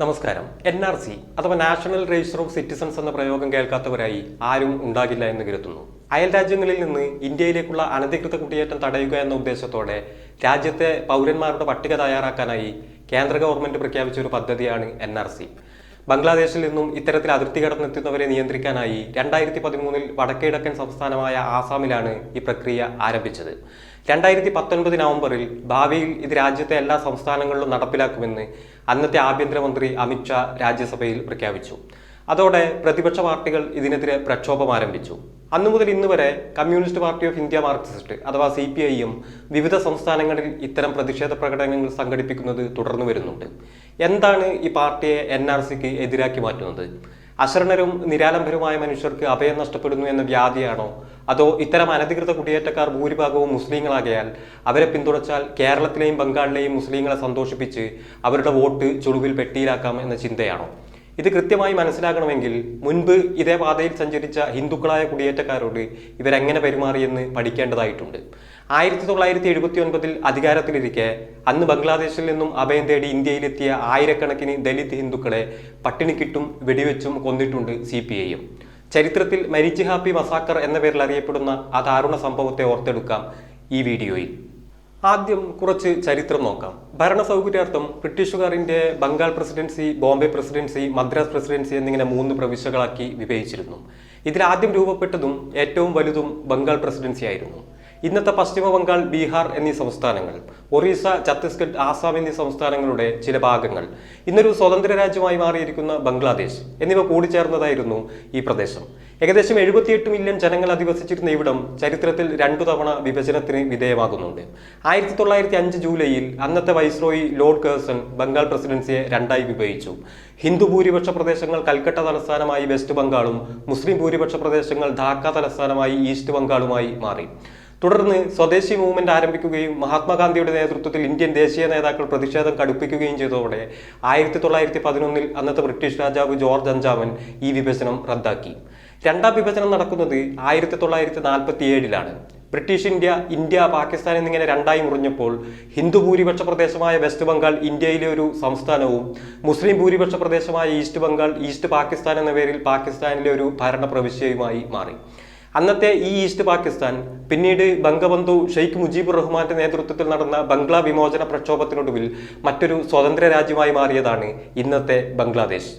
നമസ്കാരം. N R C അഥവാ national register of citizens എന്ന പ്രയോഗം കേൾക്കാത്തവരായി ആരും ഉണ്ടാകില്ല എന്ന് കരുതുന്നു. അയൽ രാജ്യങ്ങളിൽ നിന്ന് ഇന്ത്യയിലേക്കുള്ള അനധികൃത കുടിയേറ്റം തടയുക എന്ന ഉദ്ദേശത്തോടെ രാജ്യത്തെ പൗരന്മാരുടെ പട്ടിക തയ്യാറാക്കാനായി കേന്ദ്ര ഗവൺമെന്റ് പ്രഖ്യാപിച്ച ഒരു പദ്ധതിയാണ് എൻ ആർ സി ബംഗ്ലാദേശിൽ നിന്നും ഇത്തരത്തിൽ അതിർത്തി കടന്നെത്തുന്നവരെ നിയന്ത്രിക്കാനായി രണ്ടായിരത്തി പതിമൂന്നിൽ വടക്കിഴക്കൻ സംസ്ഥാനമായ ആസാമിലാണ് ഈ പ്രക്രിയ ആരംഭിച്ചത്. രണ്ടായിരത്തി പത്തൊൻപത് നവംബറിൽ ഭാവിയിൽ ഇത് രാജ്യത്തെ എല്ലാ സംസ്ഥാനങ്ങളിലും നടപ്പിലാക്കുമെന്ന് അന്നത്തെ ആഭ്യന്തരമന്ത്രി അമിത്ഷാ രാജ്യസഭയിൽ പ്രഖ്യാപിച്ചു. അതോടെ പ്രതിപക്ഷ പാർട്ടികൾ ഇതിനെതിരെ പ്രക്ഷോഭം ആരംഭിച്ചു. അന്നു മുതൽ ഇന്ന് വരെ communist party of India Marxist അഥവാ സി പി ഐയും വിവിധ സംസ്ഥാനങ്ങളിൽ ഇത്തരം പ്രതിഷേധ പ്രകടനങ്ങൾ സംഘടിപ്പിക്കുന്നത് തുടർന്നു വരുന്നുണ്ട്. എന്താണ് ഈ പാർട്ടിയെ എൻ ആർ സിക്ക് എതിരാക്കി മാറ്റുന്നത്? അശരണരും നിരാലംബരുമായ മനുഷ്യർക്ക് അഭയം നഷ്ടപ്പെടുന്നു എന്ന വ്യാധിയാണോ? അതോ ഇത്തരം അനധികൃത കുടിയേറ്റക്കാർ ഭൂരിഭാഗവും മുസ്ലിങ്ങളാകയാൽ അവരെ പിന്തുണച്ചാൽ കേരളത്തിലെയും ബംഗാളിലെയും മുസ്ലിങ്ങളെ സന്തോഷിപ്പിച്ച് അവരുടെ വോട്ട് ചുളുവിൽ പെട്ടിയിലാക്കാം എന്ന ചിന്തയാണോ? ഇത് കൃത്യമായി മനസ്സിലാക്കണമെങ്കിൽ മുൻപ് ഇതേ പാതയിൽ സഞ്ചരിച്ച ഹിന്ദുക്കളായ കുടിയേറ്റക്കാരോട് ഇവരെങ്ങനെ പെരുമാറിയെന്ന് പഠിക്കേണ്ടതായിട്ടുണ്ട്. ആയിരത്തി തൊള്ളായിരത്തി എഴുപത്തി ഒൻപതിൽ അധികാരത്തിലിരിക്കെ അന്ന് ബംഗ്ലാദേശിൽ നിന്നും അഭയം തേടി ഇന്ത്യയിലെത്തിയ ആയിരക്കണക്കിന് ദലിത് ഹിന്ദുക്കളെ പട്ടിണിക്കിട്ടും വെടിവെച്ചും കൊന്നിട്ടുണ്ട് സി പി ഐയും ചരിത്രത്തിൽ മരിച്ച് ഹാപ്പി മസാക്കർ എന്ന പേരിൽ അറിയപ്പെടുന്ന ആ ദാരുണ സംഭവത്തെ ഓർത്തെടുക്കാം ഈ വീഡിയോയിൽ. ആദ്യം കുറച്ച് ചരിത്രം നോക്കാം. ഭരണ സൗകര്യാർത്ഥം ബ്രിട്ടീഷുകാരിന്റെ Bengal presidency Bombay presidency Madras presidency എന്നിങ്ങനെ മൂന്ന് പ്രവിശ്യകളാക്കി വിഭജിച്ചിരുന്നു. ഇതിൽ ആദ്യം രൂപപ്പെട്ടതും ഏറ്റവും വലുതും ബംഗാൾ പ്രസിഡൻസി ആയിരുന്നു. ഇന്നത്തെ പശ്ചിമ ബംഗാൾ ബീഹാർ എന്നീ സംസ്ഥാനങ്ങൾ ഒറീസ ഛത്തീസ്ഗഡ് ആസാം എന്നീ സംസ്ഥാനങ്ങളുടെ ചില ഭാഗങ്ങൾ ഇന്നൊരു സ്വതന്ത്ര രാജ്യമായി മാറിയിരിക്കുന്ന ബംഗ്ലാദേശ് എന്നിവ കൂടിച്ചേർന്നതായിരുന്നു ഈ പ്രദേശം. ഏകദേശം എഴുപത്തിയെട്ട് മില്യൺ ജനങ്ങൾ അധിവസിച്ചിരുന്ന ഇവിടം ചരിത്രത്തിൽ രണ്ടു തവണ വിഭജനത്തിന് വിധേയമാകുന്നുണ്ട്. ആയിരത്തി തൊള്ളായിരത്തി അഞ്ച് ജൂലൈയിൽ അന്നത്തെ വൈസ്രോയി ലോർഡ് കേഴ്സൺ ബംഗാൾ പ്രസിഡൻസിയെ രണ്ടായി വിഭജിച്ചു. ഹിന്ദു ഭൂരിപക്ഷ പ്രദേശങ്ങൾ കൽക്കട്ട തലസ്ഥാനമായി വെസ്റ്റ് ബംഗാളും മുസ്ലിം ഭൂരിപക്ഷ പ്രദേശങ്ങൾ ധാക്ക തലസ്ഥാനമായി ഈസ്റ്റ് ബംഗാളുമായി മാറി. തുടർന്ന് സ്വദേശി മൂവ്മെന്റ് ആരംഭിക്കുകയും മഹാത്മാഗാന്ധിയുടെ നേതൃത്വത്തിൽ ഇന്ത്യൻ ദേശീയ നേതാക്കൾ പ്രതിഷേധം കടുപ്പിക്കുകയും ചെയ്തതോടെ ആയിരത്തി തൊള്ളായിരത്തി പതിനൊന്നിൽ അന്നത്തെ ബ്രിട്ടീഷ് രാജാവ് ജോർജ് അഞ്ചാമൻ ഈ വിഭജനം റദ്ദാക്കി. രണ്ടാം വിഭജനം നടക്കുന്നത് ആയിരത്തി തൊള്ളായിരത്തി നാൽപ്പത്തി ഏഴിലാണ് ബ്രിട്ടീഷ് ഇന്ത്യ ഇന്ത്യ പാകിസ്ഥാൻ എന്നിങ്ങനെ രണ്ടായി മുറിഞ്ഞപ്പോൾ ഹിന്ദു ഭൂരിപക്ഷ പ്രദേശമായ വെസ്റ്റ് ബംഗാൾ ഇന്ത്യയിലെ ഒരു സംസ്ഥാനവും മുസ്ലിം ഭൂരിപക്ഷ പ്രദേശമായ ഈസ്റ്റ് ബംഗാൾ ഈസ്റ്റ് പാകിസ്ഥാൻ എന്ന പേരിൽ പാകിസ്ഥാനിലെ ഒരു ഭരണ പ്രവിശ്യയുമായി മാറി. അന്നത്തെ ഈ ഈസ്റ്റ് പാകിസ്ഥാൻ പിന്നീട് ബംഗബന്ധു ഷെയ്ഖ് മുജീബുർ റഹ്മാന്റെ നേതൃത്വത്തിൽ നടന്ന ബംഗ്ലാ വിമോചന പ്രക്ഷോഭത്തിനൊടുവിൽ മറ്റൊരു സ്വതന്ത്ര രാജ്യമായി മാറിയതാണ് ഇന്നത്തെ ബംഗ്ലാദേശ്.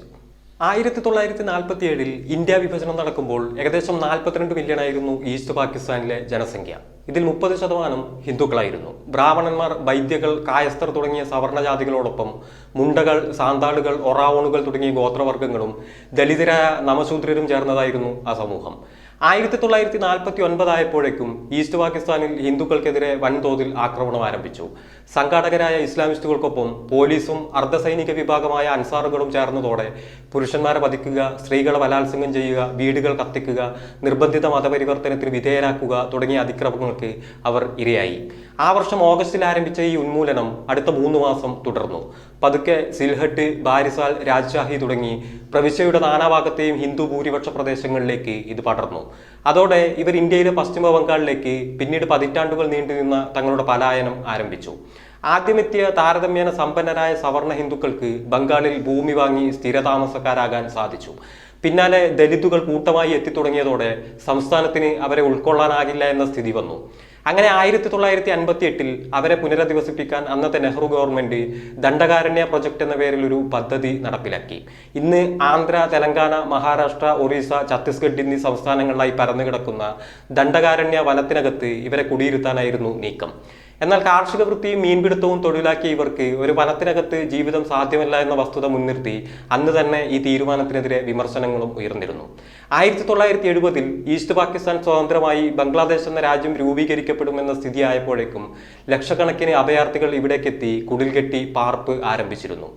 ആയിരത്തി തൊള്ളായിരത്തി നാൽപ്പത്തി ഏഴിൽ ഇന്ത്യ വിഭജനം നടക്കുമ്പോൾ ഏകദേശം നാൽപ്പത്തിരണ്ട് മില്യൺ ആയിരുന്നു ഈസ്റ്റ് പാകിസ്ഥാനിലെ ജനസംഖ്യ. ഇതിൽ മുപ്പത് ശതമാനം ഹിന്ദുക്കളായിരുന്നു. ബ്രാഹ്മണന്മാർ വൈദ്യകൾ കായസ്ഥർ തുടങ്ങിയ സവർണജാതികളോടൊപ്പം മുണ്ടകൾ സാന്താളുകൾ ഒറാവോണുകൾ തുടങ്ങിയ ഗോത്രവർഗങ്ങളും ദലിതരായ നമശൂദ്രരും ചേർന്നതായിരുന്നു ആ സമൂഹം. ആയിരത്തി തൊള്ളായിരത്തി നാൽപ്പത്തി ഒൻപതായപ്പോഴേക്കും ഈസ്റ്റ് പാകിസ്ഥാനിൽ ഹിന്ദുക്കൾക്കെതിരെ വൻതോതിൽ ആക്രമണം ആരംഭിച്ചു. സംഘാടകരായ ഇസ്ലാമിസ്റ്റുകൾക്കൊപ്പം പോലീസും അർദ്ധസൈനിക വിഭാഗമായ അൻസാറുകളും ചേർന്നതോടെ പുരുഷന്മാരെ വധിക്കുക സ്ത്രീകളെ ബലാത്സംഗം ചെയ്യുക വീടുകൾ കത്തിക്കുക നിർബന്ധിത മതപരിവർത്തനത്തിന് വിധേയരാക്കുക തുടങ്ങിയ അതിക്രമങ്ങൾക്ക് അവർ ഇരയായി. ആ വർഷം ഓഗസ്റ്റിൽ ആരംഭിച്ച ഈ ഉന്മൂലനം അടുത്ത മൂന്ന് മാസം തുടർന്നു. പതുക്കെ സിൽഹട്ട് ബാരിസാൽ രാജ്ഷാഹി തുടങ്ങി പ്രവിശ്യയുടെ നാനാഭാഗത്തെയും ഹിന്ദു ഭൂരിപക്ഷ പ്രദേശങ്ങളിലേക്ക് ഇത് പടർന്നു. അതോടെ ഇവർ ഇന്ത്യയിലെ പശ്ചിമ ബംഗാളിലേക്ക് പിന്നീട് പതിറ്റാണ്ടുകൾ നീണ്ടുനിന്ന തങ്ങളുടെ പലായനം ആരംഭിച്ചു. ആദ്യമെത്തിയ താരതമ്യേന സമ്പന്നരായ സവർണ ഹിന്ദുക്കൾക്ക് ബംഗാളിൽ ഭൂമി വാങ്ങി സ്ഥിരതാമസക്കാരാകാൻ സാധിച്ചു. പിന്നാലെ ദലിതുകൾ കൂട്ടമായി എത്തിത്തുടങ്ങിയതോടെ സംസ്ഥാനത്തിന് അവരെ ഉൾക്കൊള്ളാനാകില്ല എന്ന സ്ഥിതി വന്നു. അങ്ങനെ ആയിരത്തി തൊള്ളായിരത്തി അൻപത്തി എട്ടിൽ അവരെ പുനരധിവസിപ്പിക്കാൻ അന്നത്തെ നെഹ്റു ഗവൺമെന്റ് ദണ്ഡകാരണ്യ പ്രൊജക്ട് എന്ന പേരിൽ ഒരു പദ്ധതി നടപ്പിലാക്കി. ഇന്ന് ആന്ധ്ര തെലങ്കാന മഹാരാഷ്ട്ര ഒറീസ ഛത്തീസ്ഗഡ് എന്നീ സംസ്ഥാനങ്ങളിലായി പരന്നു കിടക്കുന്ന ദണ്ഡകാരണ്യ വനത്തിനകത്ത് ഇവരെ കുടിയിരുത്താനായിരുന്നു നീക്കം. എന്നാൽ കാർഷിക വൃത്തിയും മീൻപിടുത്തവും തൊഴിലാക്കിയ ഇവർക്ക് ഒരു വനത്തിനകത്ത് ജീവിതം സാധ്യമല്ല എന്ന വസ്തുത മുൻനിർത്തി അന്ന് തന്നെ ഈ തീരുമാനത്തിനെതിരെ വിമർശനങ്ങളും ഉയർന്നിരുന്നു. ആയിരത്തി തൊള്ളായിരത്തി എഴുപതിൽ ഈസ്റ്റ് പാകിസ്ഥാൻ സ്വതന്ത്രമായി ബംഗ്ലാദേശ് എന്ന രാജ്യം രൂപീകരിക്കപ്പെടുമെന്ന സ്ഥിതിയായപ്പോഴേക്കും ലക്ഷക്കണക്കിന് അഭയാർത്ഥികൾ ഇവിടേക്കെത്തി കുടിൽ കെട്ടി പാർപ്പ് ആരംഭിച്ചിരുന്നു.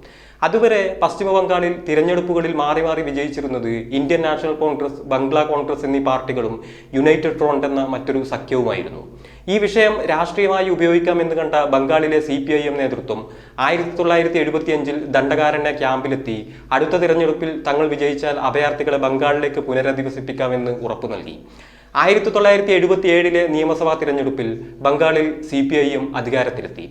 അതുവരെ പശ്ചിമ ബംഗാളിൽ തിരഞ്ഞെടുപ്പുകളിൽ മാറി മാറി വിജയിച്ചിരുന്നത് Indian national congress Bangla congress എന്നീ പാർട്ടികളും യുണൈറ്റഡ് ഫ്രണ്ട് എന്ന മറ്റൊരു സഖ്യവുമായിരുന്നു. ഈ വിഷയം രാഷ്ട്രീയമായി ഉപയോഗിക്കാമെന്ന് കണ്ട ബംഗാളിലെ സി പി ഐ എം നേതൃത്വം ആയിരത്തി തൊള്ളായിരത്തി എഴുപത്തിയഞ്ചിൽ ദണ്ഡകാരണ്യ ക്യാമ്പിലെത്തി. അടുത്ത തിരഞ്ഞെടുപ്പിൽ തങ്ങൾ വിജയിച്ചാൽ അഭയാർത്ഥികളെ ബംഗാളിലേക്ക് പുനരധിവസിപ്പിക്കാമെന്ന് ഉറപ്പു നൽകി. ആയിരത്തി തൊള്ളായിരത്തി എഴുപത്തി ഏഴിലെ നിയമസഭാ തിരഞ്ഞെടുപ്പിൽ ബംഗാളിൽ സി പി ഐ എം അധികാരത്തിലെത്തി.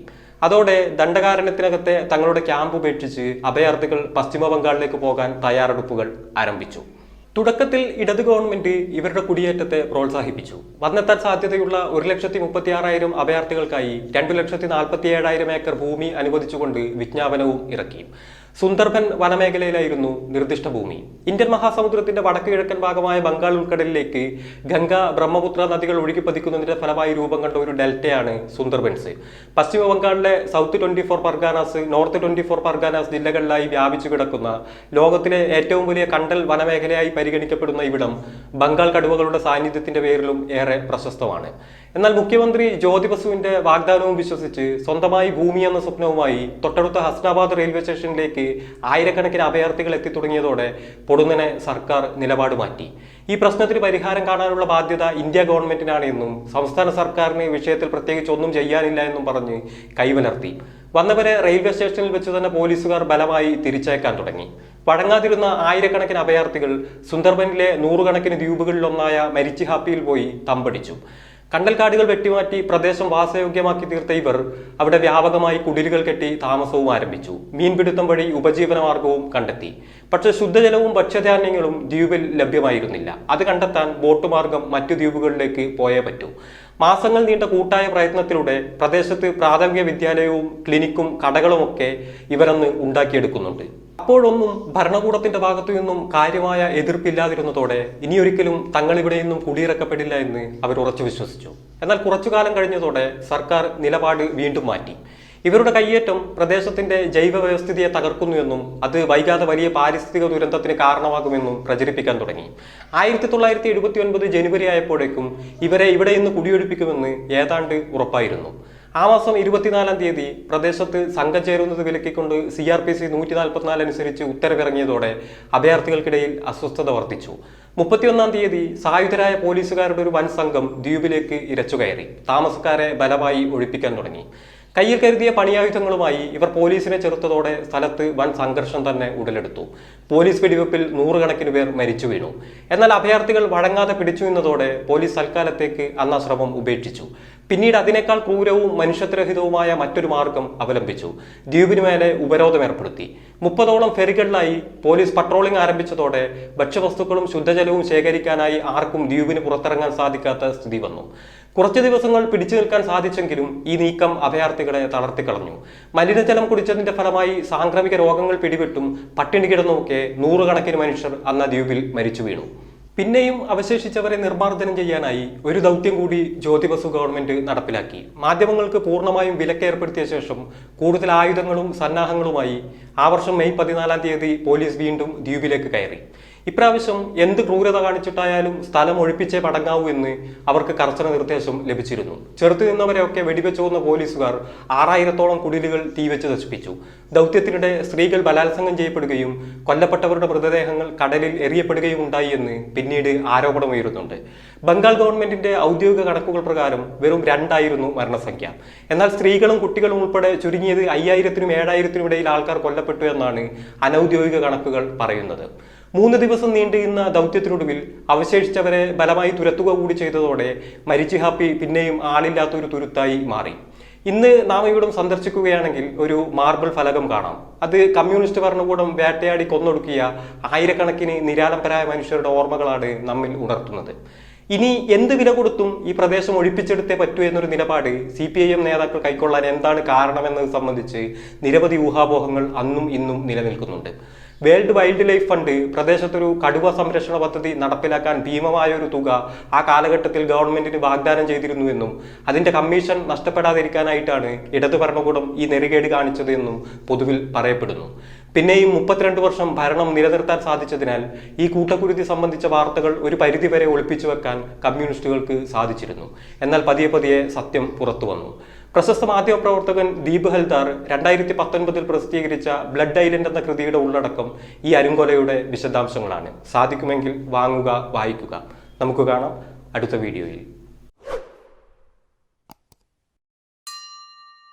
അതോടെ ദണ്ഡകാരണ്യത്തിനകത്തെ തങ്ങളുടെ ക്യാമ്പ് ഉപേക്ഷിച്ച് അഭയാർത്ഥികൾ പശ്ചിമ ബംഗാളിലേക്ക് പോകാൻ തയ്യാറെടുപ്പുകൾ ആരംഭിച്ചു. തുടക്കത്തിൽ ഇടത് ഗവൺമെന്റ് ഇവരുടെ കുടിയേറ്റത്തെ പ്രോത്സാഹിപ്പിച്ചു. വന്നെത്താൻ സാധ്യതയുള്ള ഒരു ലക്ഷത്തി മുപ്പത്തി ആറായിരം അഭയാർത്ഥികൾക്കായി രണ്ടു ലക്ഷത്തി നാൽപ്പത്തി ഏഴായിരം ഏക്കർ ഭൂമി അനുവദിച്ചുകൊണ്ട് വിജ്ഞാപനവും ഇറക്കി. സുന്ദർബൻ വനമേഖലയിലായിരുന്നു നിർദ്ദിഷ്ട ഭൂമി. ഇന്ത്യൻ മഹാസമുദ്രത്തിന്റെ വടക്ക് കിഴക്കൻ ഭാഗമായ ബംഗാൾ ഉൾക്കടലിലേക്ക് ഗംഗ ബ്രഹ്മപുത്ര നദികൾ ഒഴുകി പതിക്കുന്നതിന്റെ ഫലമായി രൂപം കണ്ട ഒരു ഡെൽറ്റയാണ് സുന്ദർബൻസ്. പശ്ചിമ ബംഗാളിലെ south twenty four Parganas north twenty four Parganas ജില്ലകളിലായി വ്യാപിച്ചു കിടക്കുന്ന ലോകത്തിലെ ഏറ്റവും വലിയ കണ്ടൽ വനമേഖലയായി പരിഗണിക്കപ്പെടുന്ന ഇവിടം ബംഗാൾ കടുവകളുടെ സാന്നിധ്യത്തിന്റെ പേരിലും ഏറെ പ്രശസ്തമാണ്. എന്നാൽ മുഖ്യമന്ത്രി ജ്യോതി ബസുവിന്റെ വാഗ്ദാനവും വിശ്വസിച്ച് സ്വന്തമായി ഭൂമി എന്ന സ്വപ്നവുമായി തൊട്ടടുത്ത ഹസ്നാബാദ് റെയിൽവേ സ്റ്റേഷനിലേക്ക് ആയിരക്കണക്കിന് അഭയാർത്ഥികൾ എത്തിത്തുടങ്ങിയതോടെ പൊടുന്നനെ സർക്കാർ നിലപാട് മാറ്റി. ഈ പ്രശ്നത്തിന് പരിഹാരം കാണാനുള്ള ബാധ്യത ഇന്ത്യ ഗവൺമെന്റിനാണ് എന്നും സംസ്ഥാന സർക്കാരിന് വിഷയത്തിൽ പ്രത്യേകിച്ച് ഒന്നും ചെയ്യാനില്ല എന്നും പറഞ്ഞ് കൈവലർത്തി. വന്നവരെ റെയിൽവേ സ്റ്റേഷനിൽ വെച്ച് തന്നെ പോലീസുകാർ ബലമായി തിരിച്ചയക്കാൻ തുടങ്ങി. വഴങ്ങാതിരുന്ന ആയിരക്കണക്കിന് അഭയാർത്ഥികൾ സുന്ദർബനിലെ നൂറുകണക്കിന് ദ്വീപുകളിലൊന്നായ മരിച്ചിഹാപ്പിയിൽ പോയി തമ്പടിച്ചു. കണ്ടൽക്കാടുകൾ വെട്ടിമാറ്റി പ്രദേശം വാസയോഗ്യമാക്കി തീർത്ത ഇവർ അവിടെ വ്യാപകമായി കുടിലുകൾ കെട്ടി താമസവും ആരംഭിച്ചു. മീൻപിടുത്തം വഴി ഉപജീവന മാർഗവും കണ്ടെത്തി. പക്ഷേ ശുദ്ധജലവും ഭക്ഷ്യധാന്യങ്ങളും ദ്വീപിൽ ലഭ്യമായിരുന്നില്ല. അത് കണ്ടെത്താൻ ബോട്ട് മാർഗം മറ്റു ദ്വീപുകളിലേക്ക് പോയേ പറ്റൂ. മാസങ്ങൾ നീണ്ട കൂട്ടായ പ്രയത്നത്തിലൂടെ പ്രദേശത്ത് പ്രാഥമിക വിദ്യാലയവും ക്ലിനിക്കും കടകളുമൊക്കെ ഇവരന്ന് ഉണ്ടാക്കിയെടുക്കുന്നുണ്ട്. അപ്പോഴൊന്നും ഭരണകൂടത്തിന്റെ ഭാഗത്തു നിന്നും കാര്യമായ എതിർപ്പില്ലാതിരുന്നതോടെ ഇനിയൊരിക്കലും തങ്ങൾ ഇവിടെ നിന്നും കുടിയിറക്കപ്പെടില്ല എന്ന് അവർ ഉറച്ചു വിശ്വസിച്ചു. എന്നാൽ കുറച്ചു കാലം കഴിഞ്ഞതോടെ സർക്കാർ നിലപാട് വീണ്ടും മാറ്റി. ഇവരുടെ കയ്യേറ്റം പ്രദേശത്തിന്റെ ജൈവ വ്യവസ്ഥിതിയെ തകർക്കുന്നുവെന്നും അത് വൈകാതെ വലിയ പാരിസ്ഥിതിക ദുരന്തത്തിന് കാരണമാകുമെന്നും പ്രചരിപ്പിക്കാൻ തുടങ്ങി. ആയിരത്തി തൊള്ളായിരത്തി എഴുപത്തി ഒൻപത് ജനുവരി ആയപ്പോഴേക്കും ഇവരെ ഇവിടെ നിന്ന് കുടിയൊഴിപ്പിക്കുമെന്ന് ഏതാണ്ട് ഉറപ്പായിരുന്നു. ആ മാസം ഇരുപത്തിനാലാം തീയതി പ്രദേശത്ത് സംഘം ചേരുന്നത് വിലക്കിക്കൊണ്ട് സി ആർ പി സി നൂറ്റി നാൽപ്പത്തിനാല് അനുസരിച്ച് ഉത്തരവിറങ്ങിയതോടെ അഭയാർത്ഥികൾക്കിടയിൽ അസ്വസ്ഥത വർദ്ധിച്ചു. മുപ്പത്തിയൊന്നാം തീയതി സായുധരായ പോലീസുകാരുടെ ഒരു വൻ സംഘം ദ്വീപിലേക്ക് ഇരച്ചുകയറി. താമസക്കാരെ ബലമായി ഒഴിപ്പിക്കാൻ തുടങ്ങി. കയ്യിൽ കരുതിയ പണിയായുധങ്ങളുമായി ഇവർ പോലീസിനെ ചെറുത്തതോടെ സ്ഥലത്ത് വൻ സംഘർഷം തന്നെ ഉടലെടുത്തു. പോലീസ് വെടിവെപ്പിൽ നൂറുകണക്കിന് പേർ മരിച്ചു വീണു. എന്നാൽ അഭയാർത്ഥികൾ വഴങ്ങാതെ പിടിച്ചു നിന്നതോടെ പോലീസ് തൽക്കാലത്തേക്ക് അന്ന് ശ്രമം ഉപേക്ഷിച്ചു. പിന്നീട് അതിനേക്കാൾ ക്രൂരവും മനുഷ്യത്വരഹിതവുമായ മറ്റൊരു മാർഗം അവലംബിച്ചു. ദ്വീപിന് മേലെ ഉപരോധം ഏർപ്പെടുത്തി. മുപ്പതോളം ഫെറികളിലായി പോലീസ് പട്രോളിംഗ് ആരംഭിച്ചതോടെ ഭക്ഷ്യവസ്തുക്കളും ശുദ്ധജലവും ശേഖരിക്കാനായി ആർക്കും ദ്വീപിന് പുറത്തിറങ്ങാൻ സാധിക്കാത്ത സ്ഥിതി വന്നു. കുറച്ചു ദിവസങ്ങൾ പിടിച്ചു നിൽക്കാൻ സാധിച്ചെങ്കിലും ഈ നീക്കം അഭയാർത്ഥികളെ തളർത്തിക്കളഞ്ഞു മലിനജലം കുടിച്ചതിന്റെ ഫലമായി സാംക്രമിക രോഗങ്ങൾ പിടിപെട്ടും പട്ടിണി കിടന്നുമൊക്കെ നൂറുകണക്കിന് മനുഷ്യർ അന്ന ദ്വീപിൽ മരിച്ചു വീണു. പിന്നെയും അവശേഷിച്ചവരെ നിർമ്മാർജനം ചെയ്യാനായി ഒരു ദൗത്യം കൂടി ജ്യോതിബസു ഗവൺമെന്റ് നടപ്പിലാക്കി. മാധ്യമങ്ങൾക്ക് പൂർണമായും വിലക്ക് ഏർപ്പെടുത്തിയ ശേഷം കൂടുതൽ ആയുധങ്ങളും സന്നാഹങ്ങളുമായി ആ വർഷം മെയ് പതിനാലാം തീയതി പോലീസ് വീണ്ടും ദ്വീപിലേക്ക് കയറി. ഇപ്രാവശ്യം എന്ത് ക്രൂരത കാണിച്ചിട്ടായാലും സ്ഥലം ഒഴിപ്പിച്ചേ മടങ്ങാവൂ എന്ന് അവർക്ക് കർശന നിർദ്ദേശം ലഭിച്ചിരുന്നു. ചെറുത്തു നിന്നവരെയൊക്കെ വെടിവെച്ചു വന്ന പോലീസുകാർ ആറായിരത്തോളം കുടിലുകൾ തീവെച്ച് നശിപ്പിച്ചു. ദൗത്യത്തിനിടെ സ്ത്രീകൾ ബലാത്സംഗം ചെയ്യപ്പെടുകയും കൊല്ലപ്പെട്ടവരുടെ മൃതദേഹങ്ങൾ കടലിൽ എറിയപ്പെടുകയും ഉണ്ടായി എന്ന് പിന്നീട് ആരോപണമുയരുന്നുണ്ട്. ബംഗാൾ ഗവൺമെന്റിന്റെ ഔദ്യോഗിക കണക്കുകൾ പ്രകാരം വെറും രണ്ടായിരുന്നു മരണസംഖ്യ. എന്നാൽ സ്ത്രീകളും കുട്ടികളും ഉൾപ്പെടെ ചുരുങ്ങിയത് അയ്യായിരത്തിനും ഏഴായിരത്തിനും ഇടയിൽ ആൾക്കാർ കൊല്ലപ്പെട്ടു എന്നാണ് അനൌദ്യോഗിക കണക്കുകൾ പറയുന്നത്. മൂന്ന് ദിവസം നീണ്ടുനിന്ന ദൗത്യത്തിനൊടുവിൽ അവശേഷിച്ചവരെ ബലമായി തുരത്തുക കൂടി ചെയ്തതോടെ മരിച്ചു ഹാപ്പി പിന്നെയും ആളില്ലാത്ത ഒരു തുരുത്തായി മാറി. ഇന്ന് നാം ഇവിടം സന്ദർശിക്കുകയാണെങ്കിൽ ഒരു മാർബിൾ ഫലകം കാണാം. അത് കമ്മ്യൂണിസ്റ്റ് ഭരണകൂടം വേട്ടയാടി കൊന്നൊടുക്കിയ ആയിരക്കണക്കിന് നിരാലംബരായ മനുഷ്യരുടെ ഓർമ്മകളാണ് നമ്മിൽ ഉണർത്തുന്നത്. ഇനി എന്ത് വില കൊടുത്തും ഈ പ്രദേശം ഒഴിപ്പിച്ചെടുത്തേ പറ്റൂ എന്നൊരു നിലപാട് സി പി ഐ എം നേതാക്കൾ കൈക്കൊള്ളാൻ എന്താണ് കാരണമെന്നത് സംബന്ധിച്ച് നിരവധി ഊഹാപോഹങ്ങൾ അന്നും ഇന്നും നിലനിൽക്കുന്നുണ്ട്. വേൾഡ് വൈൽഡ് ലൈഫ് ഫണ്ട് പ്രദേശത്തൊരു കടുവ സംരക്ഷണ പദ്ധതി നടപ്പിലാക്കാൻ ഭീമമായ ഒരു തുക ആ കാലഘട്ടത്തിൽ ഗവൺമെന്റിന് വാഗ്ദാനം ചെയ്തിരുന്നുവെന്നും അതിന്റെ കമ്മീഷൻ നഷ്ടപ്പെടാതിരിക്കാനായിട്ടാണ് ഇടതു ഭരണകൂടം ഈ നെറികേട് കാണിച്ചത് എന്നും പൊതുവിൽ പറയപ്പെടുന്നു. പിന്നെയും മുപ്പത്തിരണ്ട് വർഷം ഭരണം നിലനിർത്താൻ സാധിച്ചതിനാൽ ഈ കൂട്ടക്കുരുതി സംബന്ധിച്ച വാർത്തകൾ ഒരു പരിധിവരെ ഒളിപ്പിച്ചു വെക്കാൻ കമ്മ്യൂണിസ്റ്റുകൾക്ക് സാധിച്ചിരുന്നു. എന്നാൽ പതിയെ പതിയെ സത്യം പുറത്തു വന്നു. പ്രശസ്ത മാധ്യമപ്രവർത്തകൻ ദീപ് ഹൽദാർ രണ്ടായിരത്തി പത്തൊൻപതിൽ പ്രസിദ്ധീകരിച്ച ബ്ലഡ് ഐലൻഡ് എന്ന കൃതിയുടെ ഉള്ളടക്കം ഈ അരുങ്കൊലയുടെ വിശദാംശങ്ങളാണ്. സാധിക്കുമെങ്കിൽ വാങ്ങുക വായിക്കുക. നമുക്ക് കാണാം അടുത്ത വീഡിയോയിൽ.